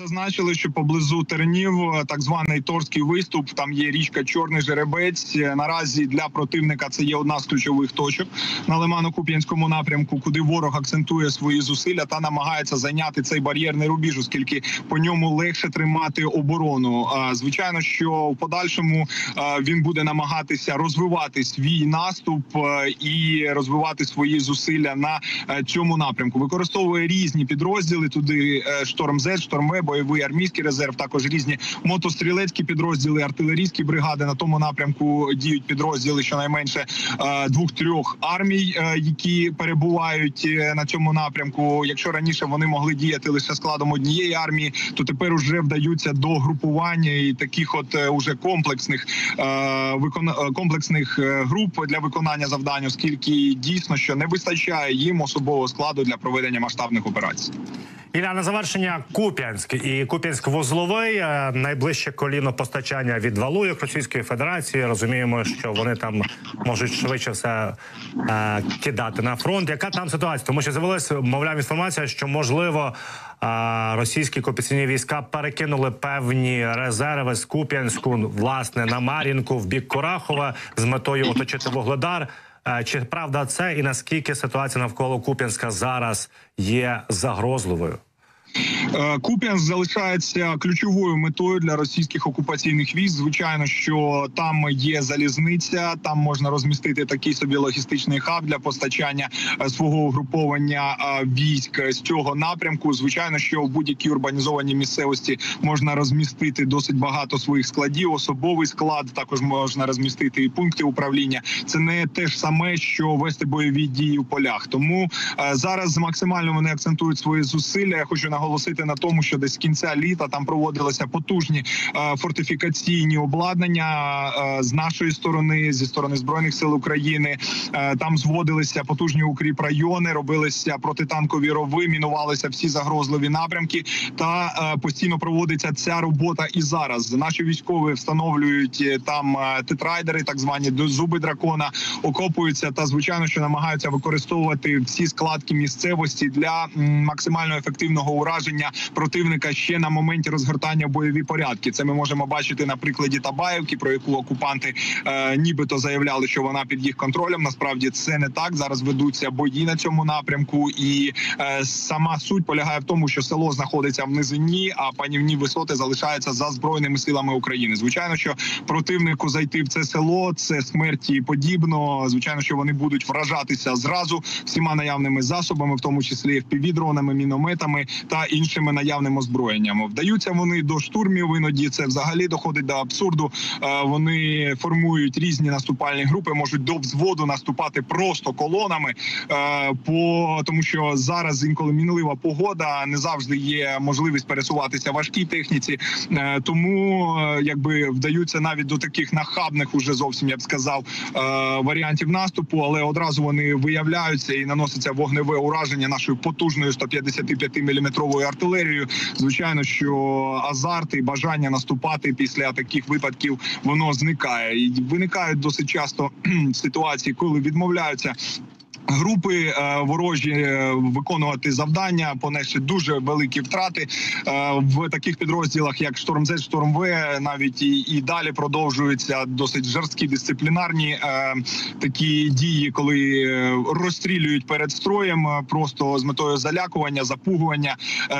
Зазначили, що поблизу теренів е, так званий торський виступ. Там є річка Чорний Жеребець. Е, Наразі для противника це є одна з ключових точок на Лимано-Куп'янському напрямку, куди ворог акцентує свої зусилля та намагається зайняти цей бар'єрний рубіж, оскільки по ньому легше тримати оборону. Звичайно, що в подальшому е, він буде намагатися розвивати свій наступ і розвивати свої зусилля на цьому напрямку. Використовує різні підрозділи. Туди шторм З, шторм В, бойовий армійський резерв, також різні мотострілецькі підрозділи, артилерійські бригади. На тому напрямку діють підрозділи щонайменше е, двох-трьох армій, е, які перебувають е, на цьому напрямку. Якщо раніше вони могли діяти лише складом однієї армії, то тепер уже вдаються до групування і таких, от уже комплексних комплексних груп для виконання завдань, оскільки дійсно що не вистачає їм особового складу для проведення масштабних операцій. Ілля, на завершення Куп'янськ і Куп'янськ вузловий е, найближче коліно постачання від валуєк Російської Федерації. Розуміємо, що вони там можуть швидше все е, кидати на фронт. Яка там ситуація? Тому що з'явилася, мовляв, інформація, що можливо е, російські окупаційні війська перекинули певні резерви з Куп'янську власне на Мар'їнку в бік Курахова з метою оточити Вугледар. Е, Чи правда це і наскільки ситуація навколо Куп'янська зараз є загрозливою? Е, Куп'янськ залишається ключовою метою для російських окупаційних військ. Звичайно, що там є залізниця, там можна розмістити такий собі логістичний хаб для постачання е, свого угруповання е, військ з цього напрямку. Звичайно, що в будь-якій урбанізованій місцевості можна розмістити досить багато своїх складів, особовий склад. Також можна розмістити і пункти управління. Це не те ж саме, що вести бойові дії в полях. Тому зараз максимально вони акцентують свої зусилля. Я хочу наголосити на тому, що десь з кінця літа там проводилися потужні е, фортифікаційні обладнання е, з нашої сторони, зі сторони збройних сил України. Е, там зводилися потужні укріп райони, робилися протитанкові рови, мінувалися всі загрозливі напрямки. Та постійно проводиться ця робота і зараз. Наші військові встановлюють там тетрайдери, так звані зуби дракона, окопуються та звичайно, що намагаються використовувати всі складки місцевості для максимально ефективного ураження противника ще на моменті розгортання бойові порядки. Це ми можемо бачити на прикладі Табаївки, про яку окупанти е, нібито заявляли, що вона під їх контролем. Насправді це не так. Зараз ведуться бої на цьому напрямку, і е, сама суть полягає в тому, що село знаходиться в низині, а панівні висоти залишаються за збройними силами України. Звичайно, що противнику зайти в це село це смерті подібно. Звичайно, що вони будуть вражатися зразу всіма наявними засобами, в тому числі FPV-дронами, мінометами та іншими наявними озброєннями. Вдаються вони до штурмів. Іноді це взагалі доходить до абсурду. Е, Вони формують різні наступальні групи, можуть до взводу наступати просто колонами. е, По тому, що зараз інколи мінлива погода, не завжди є можливість пересуватися важкій техніці. Е, Тому якби вдаються навіть до таких нахабних, уже зовсім я б сказав, варіантів наступу, але одразу вони виявляються і наноситься вогневе ураження нашою потужною 155 міліметровою артилерією. Звичайно, що азарт і бажання наступати після таких випадків воно зникає. І виникають досить часто ситуації, коли відмовляються. Групи е, ворожі е, виконувати завдання, понесши дуже великі втрати е, в таких підрозділах, як Шторм З, Шторм В, навіть і, і далі продовжуються досить жорсткі дисциплінарні такі дії, коли розстрілюють перед строєм, просто з метою залякування, запугування,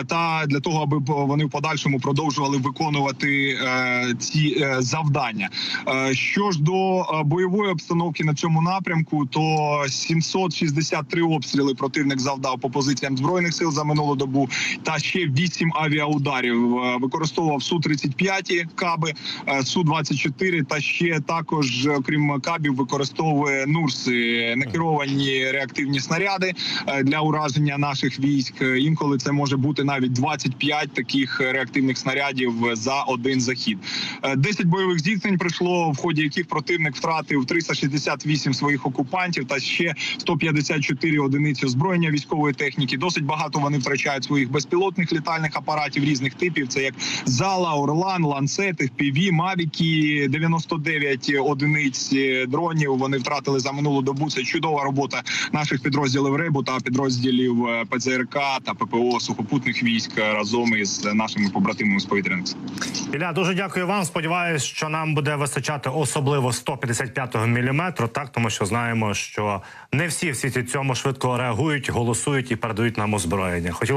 та для того, аби вони в подальшому продовжували виконувати ці завдання. Що ж до бойової обстановки на цьому напрямку, то 763 обстріли противник завдав по позиціям збройних сил за минулу добу, та ще 8 авіаударів. Е, Використовував су 35 каби, су 24 та ще також, е, окрім кабів, використовує нурси некеровані реактивні снаряди е, для ураження наших військ. Е, Інколи це може бути навіть 25 таких реактивних снарядів за один захід. Е, 10 бойових зіткнень пройшло, в ході яких противник втратив 368 своїх окупантів та ще 154 одиниці озброєння військової техніки. Досить багато вони втрачають своїх безпілотних літальних апаратів різних типів. Це як зала, Орлан, ланцети, ПІВІ, Мавіки, 99 одиниць е, дронів. Вони втратили за минулу добу. Це чудова робота наших підрозділів РЕБу та підрозділів е, ПЦРК та ППО сухопутних військ разом із нашими побратимами з повітряних. Ілля, дуже дякую вам. Сподіваюсь, що нам буде вистачати особливо 155-го міліметру, так тому що знаємо, що не всі в ці цьому швидко реагують, голосують і передають нам озброєння. Хотів